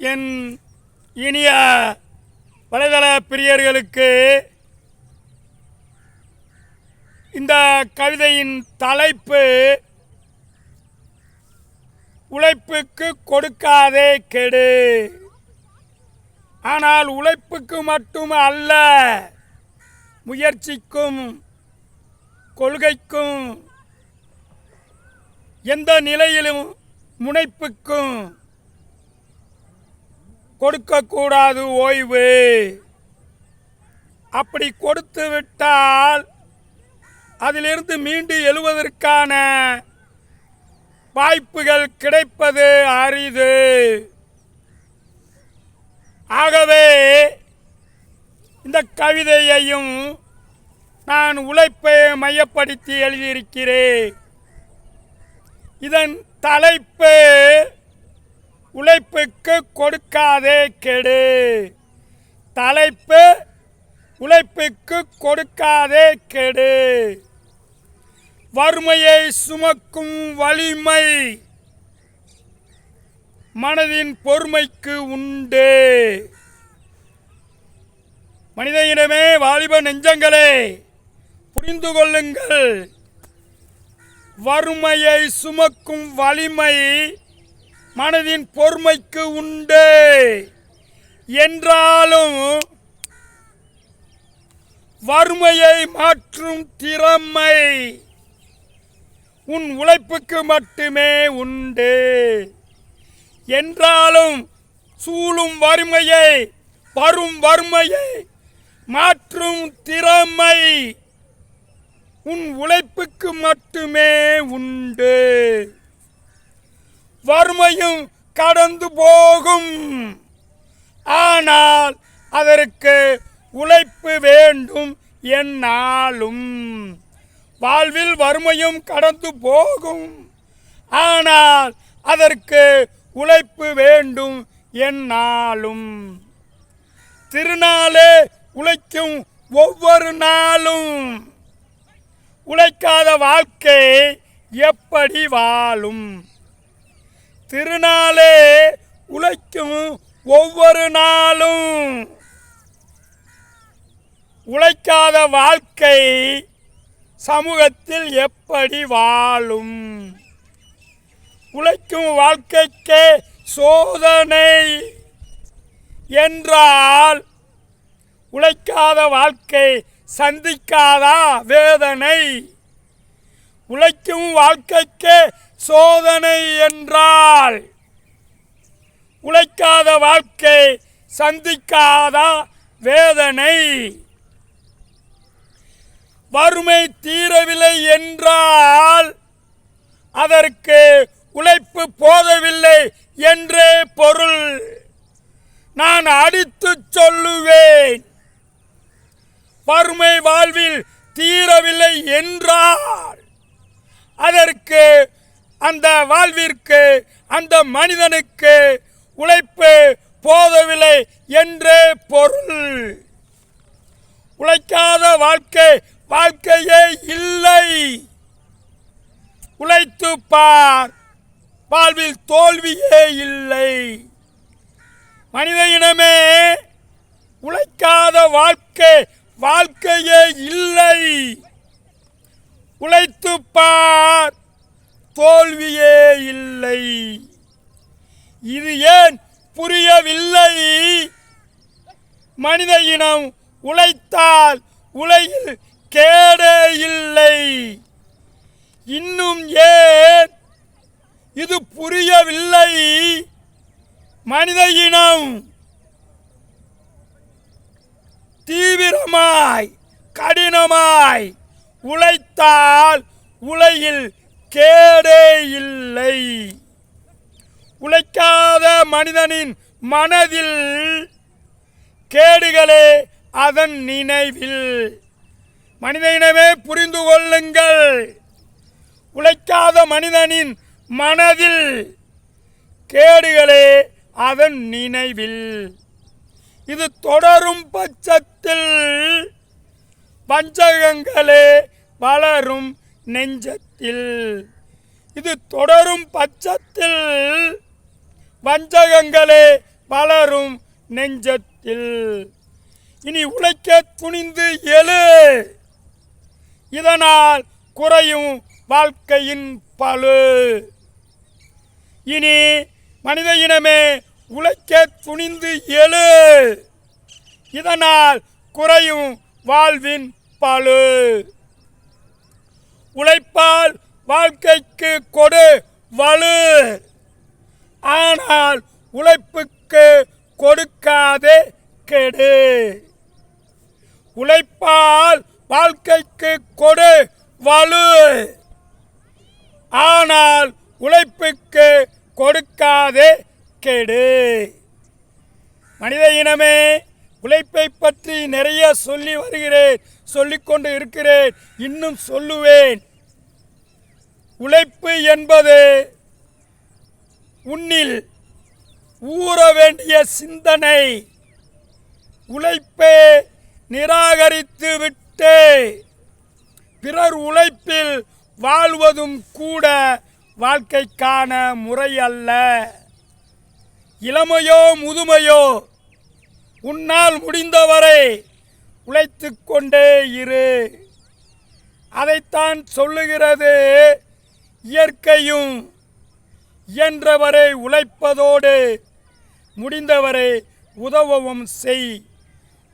என் இனிய வலைதள பிரியர்களுக்கு இந்த கவிதையின் தலைப்பு உழைப்புக்கு கொடுக்காதே கெடு. ஆனால் உழைப்புக்கு மட்டும் அல்ல முயற்சிக்கும் கொள்கைக்கும் எந்த நிலையிலும் முனைப்புக்கும் கொடுக்கக்கூடாது ஓய்வு. அப்படி கொடுத்து விட்டால் அதிலிருந்து மீண்டு எழுவதற்கான வாய்ப்புகள் கிடைப்பது அரிது. ஆகவே இந்த கவிதையையும் நான் உழைப்பை மையப்படுத்தி எழுதியிருக்கிறேன். இதன் தலைப்பு உழைப்புக்கு கொடுக்காதே கெடு. தலைப்பு உழைப்புக்கு கொடுக்காதே கெடு. வறுமையை சுமக்கும் வலிமை மனதின் பொறுமைக்கு உண்டு. மனித இனமே வாலிப நெஞ்சங்களே புரிந்து கொள்ளுங்கள். வறுமையை சுமக்கும் வலிமை மனதின் பொறுமைக்கு உண்டு. என்றாலும் வறுமையை மாற்றும் திறமை உன் உழைப்புக்கு மட்டுமே உண்டு. என்றாலும் சூழும் வறுமையை வரும் வறுமையை மாற்றும் திறமை உன் உழைப்புக்கு மட்டுமே உண்டு. வறுமையும் கடந்து போகும். ஆனால் அதற்கு உழைப்பு வேண்டும் என்னாலும். வாழ்வில் வறுமையும் கடந்து போகும். ஆனால் அதற்கு உழைப்பு வேண்டும் என்னாலும். திருநாளே உழைக்கும் ஒவ்வொரு நாளும். உழைக்காத வாழ்க்கை எப்படி வாழும்? திருநாளே உழைக்கும் ஒவ்வொரு நாளும். உழைக்காத வாழ்க்கை சமூகத்தில் எப்படி வாழும்? உழைக்கும் வாழ்க்கைக்கே சோதனை என்றால் உழைக்காத வாழ்க்கை சந்திக்காதா வேதனை? உழைக்கும் வாழ்க்கைக்கு சோதனை என்றால் உழைக்காத வாழ்க்கை சந்திக்காதா வேதனை. வறுமை தீரவில்லை என்றால் அதற்கு உழைப்பு போதவில்லை என்றே பொருள். நான் அடித்து சொல்லுவேன் வறுமை வாழ்வில் தீரவில்லை என்றால் அதற்கு அந்த வாழ்விற்கு அந்த மனிதனுக்கு உழைப்பு போதவில்லை என்றே பொருள். உழைக்காத வாழ்க்கை வாழ்க்கையே இல்லை. உழைத்து பார் வாழ்வில் தோல்வியே இல்லை. மனித இனமே உழைக்காத வாழ்க்கை வாழ்க்கையே இல்லை. உழைத்து பார் தோல்வியே இல்லை. இது ஏன் புரியவில்லை? மனித இனம் உழைத்தால் உலகில் கேடே இல்லை. இன்னும் ஏன் இது புரியவில்லை? மனித இனம் தீவிரமாய் கடினமாய் உழைத்தால் உலகில் கேடே இல்லை. உழைக்காத மனிதனின் மனதில் கேடுகளே அதன் நினைவில். மனித இனமே புரிந்து கொள்ளுங்கள். உழைக்காத மனிதனின் மனதில் கேடுகளே அதன் நினைவில். இது தொடரும் பட்சத்தில் பஞ்சகங்களே வளரும் நெஞ்சத்தில். இது தொடரும் பட்சத்தில். வஞ்சகங்களே வளரும் நெஞ்சத்தில். இனி உழைக்க துணிந்து எழு. இதனால் குறையும் வாழ்க்கையின் பழு. இனி மனித இனமே உழைக்க துணிந்து எழு. இதனால் குறையும் வாழ்வின் பழு. உழைப்பால் வாழ்க்கைக்கு கொடு வலு. ஆனால் உழைப்புக்கு கொடுக்காதே கெடு. உழைப்பால் வாழ்க்கைக்கு கொடு வலு. ஆனால் உழைப்புக்கு கொடுக்காதே கெடு. மனித இனமே உழைப்பை பற்றி நிறைய சொல்லி வருகிறேன் சொல்லிக்கொண்டு இருக்கிறேன் இன்னும் சொல்லுவேன். உழைப்பு என்பது உன்னில் ஊற வேண்டிய சிந்தனை. உழைப்பை நிராகரித்து விட்டு பிறர் உழைப்பில் வாழ்வதும் கூட வாழ்க்கைக்கான முறை அல்ல. இளமையோ முதுமையோ உன்னால் முடிந்தவரை உழைத்து கொண்டே இரு. அதைத்தான் சொல்லுகிறது இயற்கையும். இயன்றவரை உழைப்பதோடு முடிந்தவரை உதவவும் செய்.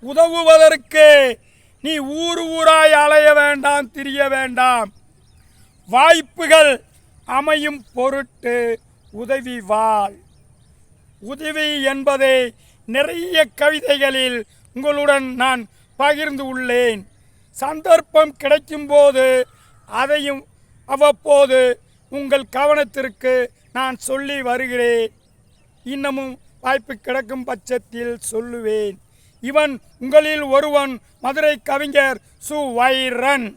உதவுவதற்கு நீ ஊர் ஊராய் அலைய வேண்டாம் திரிய வேண்டாம். வாய்ப்புகள் அமையும் பொருட்டு உதவி வாழ். உதவி என்பதை நிறைய கவிதைகளில் உங்களுடன் நான் பகிர்ந்து உள்ளேன். சந்தர்ப்பம் கிடைக்கும்போது அதையும் அவ்வப்போது உங்கள் கவனத்திற்கு நான் சொல்லி வருகிறேன். இன்னமும் வாய்ப்பு கிடைக்கும் பட்சத்தில் சொல்லுவேன். இவன் உங்களில் ஒருவன் மதுரை கவிஞர் சு. வைரன்.